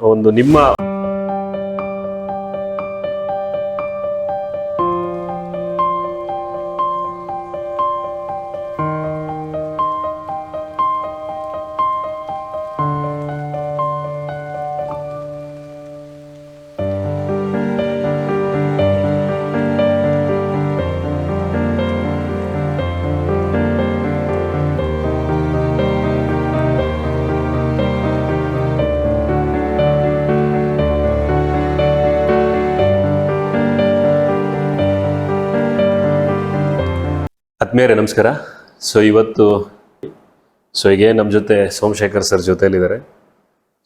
ಒಂದು ನಿಮ್ಮ ಆತ್ಮೀಯರೇ ನಮಸ್ಕಾರ. ಸೊ ಇವತ್ತು ಸೊ ಹೀಗೆ ನಮ್ಮ ಜೊತೆ ಸೋಮಶೇಖರ್ ಸರ್ ಜೊತೆಯಲ್ಲಿದ್ದಾರೆ.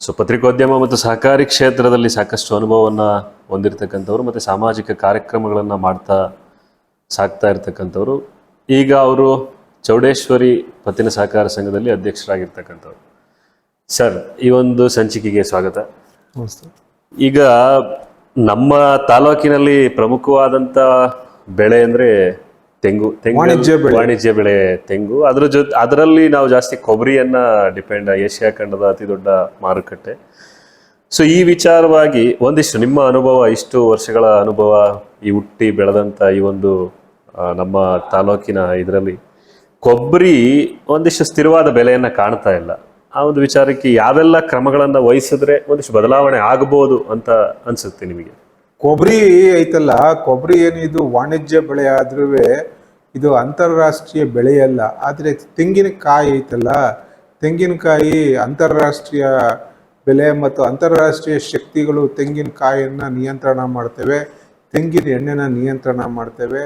ಸೊ ಪತ್ರಿಕೋದ್ಯಮ ಮತ್ತು ಸಹಕಾರಿ ಕ್ಷೇತ್ರದಲ್ಲಿ ಸಾಕಷ್ಟು ಅನುಭವವನ್ನು ಹೊಂದಿರತಕ್ಕಂಥವ್ರು ಮತ್ತು ಸಾಮಾಜಿಕ ಕಾರ್ಯಕ್ರಮಗಳನ್ನು ಮಾಡ್ತಾ ಸಾಕ್ತಾ ಇರ್ತಕ್ಕಂಥವ್ರು. ಈಗ ಅವರು ಚೌಡೇಶ್ವರಿ ಪತ್ತಿನ ಸಹಕಾರ ಸಂಘದಲ್ಲಿ ಅಧ್ಯಕ್ಷರಾಗಿರ್ತಕ್ಕಂಥವ್ರು. ಸರ್ ಈ ಒಂದು ಸಂಚಿಕೆಗೆ ಸ್ವಾಗತ. ಈಗ ನಮ್ಮ ತಾಲೂಕಿನಲ್ಲಿ ಪ್ರಮುಖವಾದಂಥ ಬೆಳೆ ಅಂದ್ರೆ ತೆಂಗು ತೆಂಗು ವಾಣಿಜ್ಯ ಬೆಳೆ. ವಾಣಿಜ್ಯ ಬೆಳೆ ತೆಂಗು. ಅದರ ಜೊತೆ ಅದರಲ್ಲಿ ನಾವು ಜಾಸ್ತಿ ಕೊಬ್ಬರಿಯನ್ನ ಡಿಪೆಂಡ್ ಏಷ್ಯಾ ಖಂಡದ ಅತಿ ದೊಡ್ಡ ಮಾರುಕಟ್ಟೆ. ಸೊ ಈ ವಿಚಾರವಾಗಿ ಒಂದಿಷ್ಟು ನಿಮ್ಮ ಅನುಭವ ಇಷ್ಟು ವರ್ಷಗಳ ಅನುಭವ ಈ ಹುಟ್ಟಿ ಬೆಳೆದಂತ ಈ ಒಂದು ನಮ್ಮ ತಾಲೂಕಿನ ಇದರಲ್ಲಿ ಕೊಬ್ಬರಿ ಒಂದಿಷ್ಟು ಸ್ಥಿರವಾದ ಬೆಲೆಯನ್ನ ಕಾಣ್ತಾ ಇಲ್ಲ. ಆ ಒಂದು ವಿಚಾರಕ್ಕೆ ಯಾವೆಲ್ಲ ಕ್ರಮಗಳನ್ನ ವಹಿಸಿದ್ರೆ ಒಂದಿಷ್ಟು ಬದಲಾವಣೆ ಆಗಬಹುದು ಅಂತ ಅನ್ಸುತ್ತೆ ನಿಮಗೆ? ಕೊಬ್ಬರಿ ಐತಲ್ಲ, ಕೊಬ್ಬರಿ ಏನಿದು ವಾಣಿಜ್ಯ ಬೆಳೆ ಆದ್ರೂ ಇದು ಅಂತಾರಾಷ್ಟ್ರೀಯ ಬೆಳೆಯಲ್ಲ ಆದರೆ ತೆಂಗಿನಕಾಯಿ ಐತಲ್ಲ, ತೆಂಗಿನಕಾಯಿ ಅಂತಾರಾಷ್ಟ್ರೀಯ ಬೆಲೆ ಮತ್ತು ಅಂತಾರಾಷ್ಟ್ರೀಯ ಶಕ್ತಿಗಳು ತೆಂಗಿನಕಾಯಿಯನ್ನು ನಿಯಂತ್ರಣ ಮಾಡ್ತೇವೆ, ತೆಂಗಿನ ಎಣ್ಣೆನ ನಿಯಂತ್ರಣ ಮಾಡ್ತೇವೆ.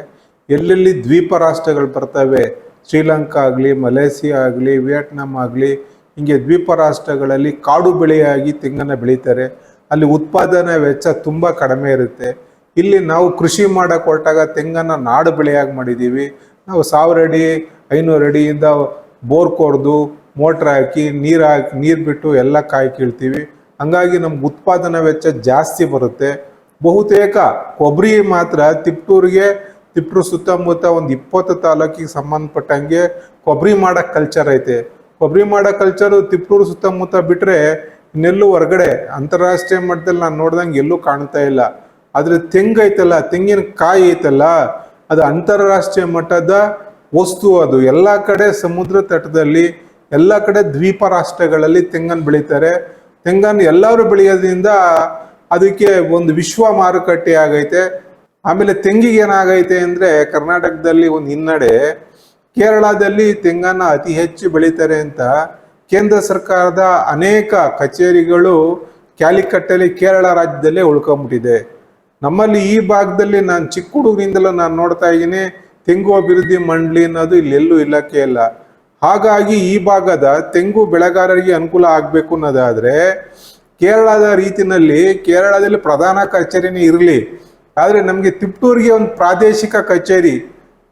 ಎಲ್ಲೆಲ್ಲಿ ದ್ವೀಪ ರಾಷ್ಟ್ರಗಳು ಬರ್ತವೆ, ಶ್ರೀಲಂಕಾ ಆಗಲಿ, ಮಲೇಷಿಯಾ ಆಗಲಿ, ವಿಯೆಟ್ನಾಂ ಆಗಲಿ, ಹೀಗೆ ದ್ವೀಪ ರಾಷ್ಟ್ರಗಳಲ್ಲಿ ಕಾಡು ಬೆಳೆಯಾಗಿ ತೆಂಗನ್ನು ಬೆಳೀತಾರೆ. ಅಲ್ಲಿ ಉತ್ಪಾದನೆ ವೆಚ್ಚ ತುಂಬ ಕಡಿಮೆ ಇರುತ್ತೆ. ಇಲ್ಲಿ ನಾವು ಕೃಷಿ ಮಾಡಕ್ಕೆ ಹೊರಟಾಗ ತೆಂಗನ್ನು ನಾಡು ಬೆಳೆಯಾಗಿ ಮಾಡಿದ್ದೀವಿ ನಾವು ಸಾವಿರ ಅಡಿ, ಐನೂರು ಅಡಿಯಿಂದ ಬೋರ್ ಕೊರೆದು ಮೋಟ್ರ್ ಹಾಕಿ ನೀರು ಹಾಕಿ, ನೀರು ಬಿಟ್ಟು ಎಲ್ಲ ಕಾಯಿ ಕೀಳ್ತೀವಿ. ಹಂಗಾಗಿ ನಮ್ಗೆ ಉತ್ಪಾದನಾ ವೆಚ್ಚ ಜಾಸ್ತಿ ಬರುತ್ತೆ. ಬಹುತೇಕ ಕೊಬ್ಬರಿ ಮಾತ್ರ ತಿಪ್ಟೂರಿಗೆ, ತಿಪ್ಟೂರು ಸುತ್ತಮುತ್ತ ಒಂದು ಇಪ್ಪತ್ತು ತಾಲೂಕಿಗೆ ಸಂಬಂಧಪಟ್ಟಂಗೆ ಕೊಬ್ಬರಿ ಮಾಡೋ ಕಲ್ಚರ್ ಐತೆ. ಕೊಬ್ಬರಿ ಮಾಡೋ ಕಲ್ಚರು ತಿಪ್ಟೂರು ಸುತ್ತಮುತ್ತ ಬಿಟ್ಟರೆ ಇನ್ನೆಲ್ಲೂ ಹೊರಗಡೆ ಅಂತಾರಾಷ್ಟ್ರೀಯ ಮಟ್ಟದಲ್ಲಿ ನಾನು ನೋಡ್ದಂಗೆ ಎಲ್ಲೂ ಕಾಣ್ತಾ ಇಲ್ಲ. ಆದರೆ ತೆಂಗೈತಲ್ಲ ತೆಂಗಿನ ಕಾಯಿ ಐತಲ್ಲ, ಅದು ಅಂತಾರಾಷ್ಟ್ರೀಯ ಮಟ್ಟದ ವಸ್ತು ಅದು. ಎಲ್ಲ ಕಡೆ ಸಮುದ್ರ ತಟದಲ್ಲಿ, ಎಲ್ಲ ಕಡೆ ದ್ವೀಪ ರಾಷ್ಟ್ರಗಳಲ್ಲಿ ತೆಂಗನ್ನು ಬೆಳೀತಾರೆ. ತೆಂಗನ್ನು ಎಲ್ಲರೂ ಬೆಳೆಯೋದ್ರಿಂದ ಅದಕ್ಕೆ ಒಂದು ವಿಶ್ವ ಮಾರುಕಟ್ಟೆ ಆಗೈತೆ. ಆಮೇಲೆ ತೆಂಗಿಗೆ ಏನಾಗೈತೆ ಅಂದರೆ ಕರ್ನಾಟಕದಲ್ಲಿ ಒಂದು ಹಿನ್ನಡೆ, ಕೇರಳದಲ್ಲಿ ತೆಂಗನ್ನು ಅತಿ ಹೆಚ್ಚು ಬೆಳೀತಾರೆ ಅಂತ ಕೇಂದ್ರ ಸರ್ಕಾರದ ಅನೇಕ ಕಚೇರಿಗಳು ಕ್ಯಾಲಿಕಟ್ಟಲ್ಲಿ ಕೇರಳ ರಾಜ್ಯದಲ್ಲೇ ಉಳ್ಕೊಂಬಿಟ್ಟಿದೆ. ನಮ್ಮಲ್ಲಿ ಈ ಭಾಗದಲ್ಲಿ ನಾನು ಚಿಕ್ಕ ಹುಡುಗರಿಂದಲೂ ನಾನು ನೋಡ್ತಾ ಇದ್ದೀನಿ, ತೆಂಗು ಅಭಿವೃದ್ಧಿ ಮಂಡಳಿ ಅನ್ನೋದು ಇಲ್ಲೆಲ್ಲೂ ಇಲಾಖೆ ಇಲ್ಲ. ಹಾಗಾಗಿ ಈ ಭಾಗದ ತೆಂಗು ಬೆಳೆಗಾರರಿಗೆ ಅನುಕೂಲ ಆಗಬೇಕು ಅನ್ನೋದಾದರೆ, ಕೇರಳದ ರೀತಿನಲ್ಲಿ ಕೇರಳದಲ್ಲಿ ಪ್ರಧಾನ ಕಚೇರಿನೇ ಇರಲಿ. ಆದರೆ ನಮಗೆ ತಿಪ್ಟೂರಿಗೆ ಒಂದು ಪ್ರಾದೇಶಿಕ ಕಚೇರಿ,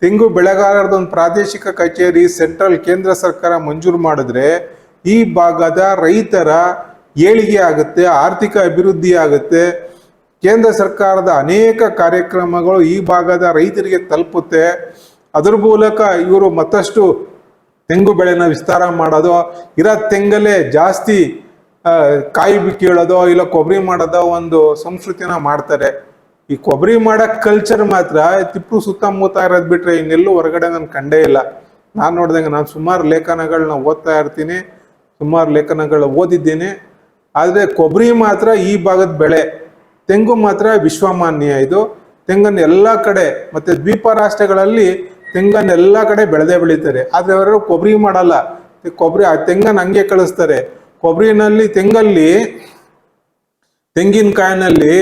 ತೆಂಗು ಬೆಳೆಗಾರರದ ಒಂದು ಪ್ರಾದೇಶಿಕ ಕಚೇರಿ, ಸೆಂಟ್ರಲ್ ಕೇಂದ್ರ ಸರ್ಕಾರ ಮಂಜೂರು ಮಾಡಿದ್ರೆ ಈ ಭಾಗದ ರೈತರ ಏಳಿಗೆ ಆಗುತ್ತೆ, ಆರ್ಥಿಕ ಅಭಿವೃದ್ಧಿ ಆಗುತ್ತೆ. ಕೇಂದ್ರ ಸರ್ಕಾರದ ಅನೇಕ ಕಾರ್ಯಕ್ರಮಗಳು ಈ ಭಾಗದ ರೈತರಿಗೆ ತಲುಪುತ್ತೆ. ಅದ್ರ ಮೂಲಕ ಇವರು ಮತ್ತಷ್ಟು ತೆಂಗು ಬೆಳೆನ ವಿಸ್ತಾರ ಮಾಡೋದು, ಇರೋ ತೆಂಗಲ್ಲೇ ಜಾಸ್ತಿ ಕಾಯಿ ಬಿ- ಕೀಳೋದೋ ಇಲ್ಲ ಕೊಬ್ಬರಿ ಮಾಡೋದೋ ಒಂದು ಸಂಸ್ಕೃತಿನ ಮಾಡ್ತಾರೆ. ಈ ಕೊಬ್ಬರಿ ಮಾಡೋ ಕಲ್ಚರ್ ಮಾತ್ರ, ತಿಪ್ಪು ಸುತ್ತಮುತ್ತ ಇರೋದು ಬಿಟ್ರೆ ಇನ್ನೆಲ್ಲೂ ಹೊರಗಡೆ ನಾನು ಕಂಡೇ ಇಲ್ಲ. ನಾನು ನೋಡ್ದಂಗೆ ನಾನು ಸುಮಾರು ಲೇಖನಗಳನ್ನ ಓದ್ತಾ ಇರ್ತೀನಿ. ಸುಮಾರು ಲೇಖನಗಳು ಓದಿದ್ದೇನೆ. ಆದರೆ ಕೊಬ್ಬರಿ ಮಾತ್ರ ಈ ಭಾಗದ ಬೆಳೆ. ತೆಂಗು ಮಾತ್ರ ವಿಶ್ವಮಾನ್ಯ ಇದು. ತೆಂಗನ್ನು ಎಲ್ಲ ಕಡೆ ಮತ್ತು ದ್ವೀಪ ರಾಷ್ಟ್ರಗಳಲ್ಲಿ ತೆಂಗನ್ನು ಎಲ್ಲ ಕಡೆ ಬೆಳೆದೇ ಬೆಳೀತಾರೆ. ಆದರೆ ಅವರು ಕೊಬ್ಬರಿ ಮಾಡಲ್ಲ. ಕೊಬ್ಬರಿ ಆ ತೆಂಗನ್ನು ಹಂಗೆ ಕಳಿಸ್ತಾರೆ. ಕೊಬ್ಬರಿನಲ್ಲಿ ತೆಂಗಲ್ಲಿ ತೆಂಗಿನಕಾಯಿನಲ್ಲಿ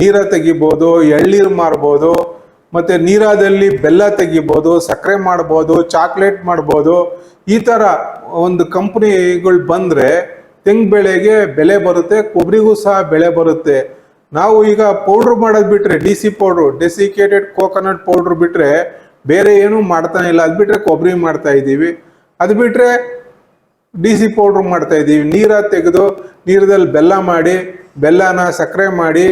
ನೀರ ತೆಗಿಬೋದು, ಎಳ್ನೀರು ಮಾರ್ಬೋದು ಮತ್ತೆ ನೀರಾದಲ್ಲಿ ಬೆಲ್ಲ ತೆಗಿಬೋದು, ಸಕ್ಕರೆ ಮಾಡ್ಬೋದು, ಚಾಕ್ಲೇಟ್ ಮಾಡ್ಬೋದು, ಈ ಥರ ಒಂದು ಕಂಪ್ನಿಗಳು ಬಂದರೆ ತೆಂಗು ಬೆಳೆಗೆ ಬೆಲೆ ಬರುತ್ತೆ, ಕೊಬ್ಬರಿಗೂ ಸಹ ಬೆಲೆ ಬರುತ್ತೆ. ನಾವು ಈಗ ಪೌಡ್ರ್ ಮಾಡೋದು ಬಿಟ್ಟರೆ D C powder desiccated coconut powder ಬಿಟ್ರೆ ಬೇರೆ ಏನೂ ಮಾಡ್ತಾನೆ ಇಲ್ಲ. ಅದು ಬಿಟ್ಟರೆ ಕೊಬ್ಬರಿ ಮಾಡ್ತಾ ಇದ್ದೀವಿ. ಅದು ಬಿಟ್ಟರೆ ಡಿ ಸಿ ಪೌಡ್ರ್ ಮಾಡ್ತಾ ಇದ್ದೀವಿ. ನೀರ ತೆಗೆದು ನೀರದಲ್ಲಿ ಬೆಲ್ಲ ಮಾಡಿ, ಬೆಲ್ಲನ ಸಕ್ಕರೆ ಮಾಡಿ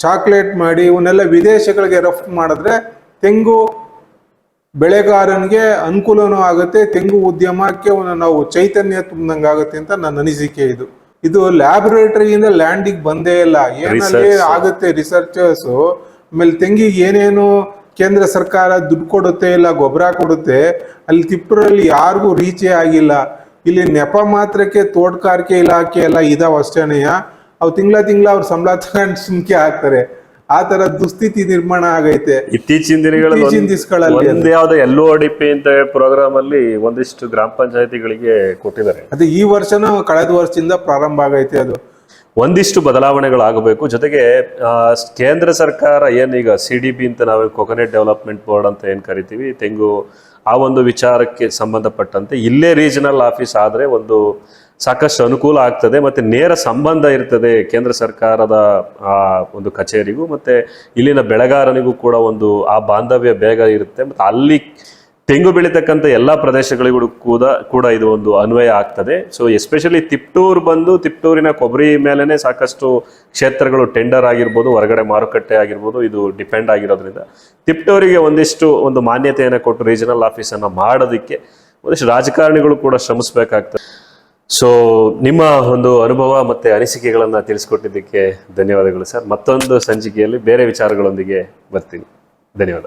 ಚಾಕ್ಲೇಟ್ ಮಾಡಿ ಇವನ್ನೆಲ್ಲ ವಿದೇಶಗಳಿಗೆ ರಫ್ತು ಮಾಡಿದ್ರೆ ತೆಂಗು ಬೆಳೆಗಾರನಿಗೆ ಅನುಕೂಲನೂ ಆಗುತ್ತೆ ತೆಂಗು ಉದ್ಯಮಕ್ಕೆ ಒಂದು ನಾವು ಚೈತನ್ಯ ತುಂಬ್ದಂಗೆ ಆಗುತ್ತೆ ಅಂತ ನನ್ನ ಅನಿಸಿಕೆ ಇದು. ಇದು ಲ್ಯಾಬೊರೇಟರಿಯಿಂದ ಲ್ಯಾಂಡಿಗೆ ಬಂದೇ ಇಲ್ಲ. ಏನಲ್ಲಿ. ಆಗುತ್ತೆ ರಿಸರ್ಚರ್ಸ್ ಆಮೇಲೆ ತೆಂಗಿಗೆ ಏನೇನು ಕೇಂದ್ರ ಸರ್ಕಾರ ದುಡ್ಡು ಕೊಡುತ್ತೆ ಇಲ್ಲ ಗೊಬ್ಬರ ಕೊಡುತ್ತೆ ಅಲ್ಲಿ ತಿಪ್ಪೂರಲ್ಲಿ ಯಾರಿಗೂ ರೀಚೇ ಆಗಿಲ್ಲ. ಇಲ್ಲಿ ನೆಪ ಮಾತ್ರಕ್ಕೆ ತೋಟಗಾರಿಕೆ ಇಲಾಖೆ ಎಲ್ಲ ಇದಾವ ಅಷ್ಟೇನೆಯ ಅವು ತಿಂಗಳ ತಿಂಗಳ ಅವ್ರ ಸಂಬಳ ತಗೊಂಡು ಸುಮ್ಕೆ ಹಾಕ್ತಾರೆ. ಆ ತರ ದುಸ್ಥಿತಿ ನಿರ್ಮಾಣ ಆಗೈತೆ. ಇತ್ತೀಚಿನ ದಿನಗಳಲ್ಲಿ ಒಂದ್-. ಯಾವ್ದೋ ಎಲ್ ಒ ಅಂತ ಪ್ರೋಗ್ರಾಮ್ ಅಲ್ಲಿ ಒಂದಿಷ್ಟು ಗ್ರಾಮ ಪಂಚಾಯತಿಗಳಿಗೆ ಕೊಟ್ಟಿದ್ದಾರೆ. ಅದು ಈ ವರ್ಷನೂ ಕಳೆದ ವರ್ಷದಿಂದ ಪ್ರಾರಂಭ ಆಗೈತೆ ಅದು. ಒಂದಿಷ್ಟು ಬದಲಾವಣೆಗಳಾಗಬೇಕು. ಜೊತೆಗೆ ಕೇಂದ್ರ ಸರ್ಕಾರ ಏನೀಗ ಸಿ ಡಿ ಬಿ ಅಂತ ನಾವು ಕೊಕೊನೆಟ್ ಡೆವಲಪ್ಮೆಂಟ್ ಬೋರ್ಡ್ ಅಂತ ಏನು ಕರಿತೀವಿ ತೆಂಗು ಆ ಒಂದು ವಿಚಾರಕ್ಕೆ ಸಂಬಂಧಪಟ್ಟಂತೆ ಇಲ್ಲೇ ರೀಜನಲ್ ಆಫೀಸ್ ಆದರೆ ಒಂದು ಸಾಕಷ್ಟು ಅನುಕೂಲ ಆಗ್ತದೆ ಮತ್ತೆ ನೇರ ಸಂಬಂಧ ಇರ್ತದೆ ಕೇಂದ್ರ ಸರ್ಕಾರದ, ಆ, ಒಂದು ಕಚೇರಿಗೂ ಮತ್ತೆ ಇಲ್ಲಿನ ಬೆಳೆಗಾರನಿಗೂ ಕೂಡ ಒಂದು, ಆ ಬಾಂಧವ್ಯ ಬೇಗ ಇರುತ್ತೆ ಮತ್ತೆ ಅಲ್ಲಿ ತೆಂಗು ಬೆಳೀತಕ್ಕಂಥ ಎಲ್ಲ ಪ್ರದೇಶಗಳಿಗೂ ಕೂಡ ಕೂಡ ಇದು ಒಂದು ಅನ್ವಯ ಆಗ್ತದೆ. ಸೊ ಎಸ್ಪೆಷಲಿ ತಿಪ್ಟೂರು ಬಂದು ತಿಪ್ಟೂರಿನ ಕೊಬ್ಬರಿ ಮೇಲೇ ಸಾಕಷ್ಟು ಕ್ಷೇತ್ರಗಳು ಟೆಂಡರ್ ಆಗಿರ್ಬೋದು, ಹೊರಗಡೆ ಮಾರುಕಟ್ಟೆ ಆಗಿರ್ಬೋದು, ಇದು ಡಿಪೆಂಡ್ ಆಗಿರೋದ್ರಿಂದ ತಿಪ್ಟೂರಿಗೆ ಒಂದಿಷ್ಟು ಒಂದು ಮಾನ್ಯತೆಯನ್ನು ಕೊಟ್ಟು ರೀಜನಲ್ ಆಫೀಸನ್ನು ಮಾಡೋದಕ್ಕೆ ಒಂದಿಷ್ಟು ರಾಜಕಾರಣಿಗಳು ಕೂಡ ಶ್ರಮಿಸಬೇಕಾಗ್ತದೆ. ಸೊ ನಿಮ್ಮ ಒಂದು ಅನುಭವ ಮತ್ತೆ ಅನಿಸಿಕೆಗಳನ್ನು ತಿಳಿಸ್ಕೊಟ್ಟಿದ್ದಕ್ಕೆ ಧನ್ಯವಾದಗಳು ಸರ್. ಮತ್ತೊಂದು ಸಂಚಿಕೆಯಲ್ಲಿ ಬೇರೆ ವಿಚಾರಗಳೊಂದಿಗೆ ಬರ್ತೀನಿ. ಧನ್ಯವಾದ.